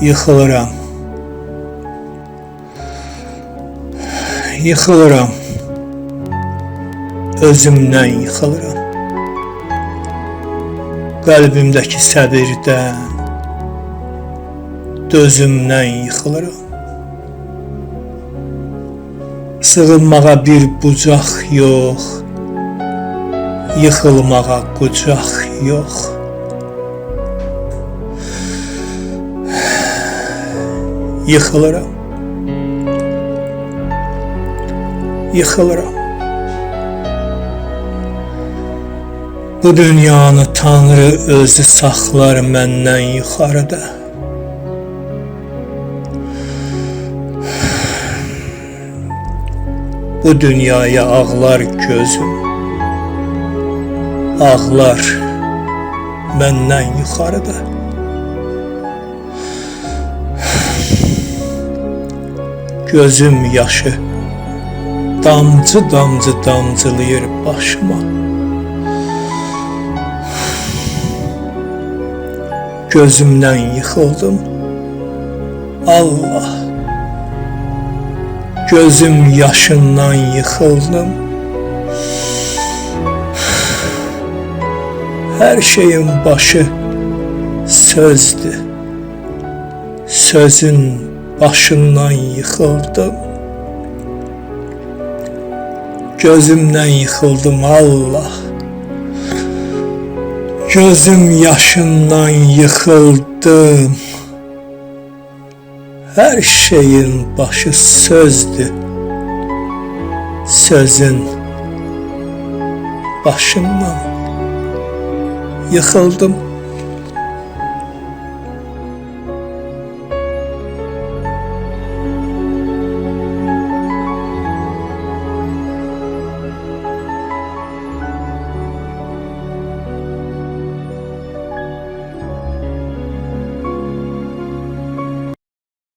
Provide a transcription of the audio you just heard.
Yıxılıram. Yıxılıram. Özümdən yıxılıram. Qəlbimdəki səbirdən, dözümdən yıxılıram. Sığınmağa bir bucaq yox, yıxılmağa qucaq yox. Yıxılıram. Yıxılıram. Bu dünyanı Tanrı özü saxlar məndən yuxarıda. Bu dünyaya ağlar gözüm. Ağlar məndən yuxarıda. Gözüm yaşı damcı damcı damcılayır başıma. Gözümdən yıxıldım. Allah. Gözüm yaşından yıxıldım. Her şeyin başı sözdü. Sözün başından yıxıldım. Gözümdən yıxıldım Allah. Gözüm yaşından yıxıldım. Her şeyin başı sözdü. Sözün başından yıxıldım.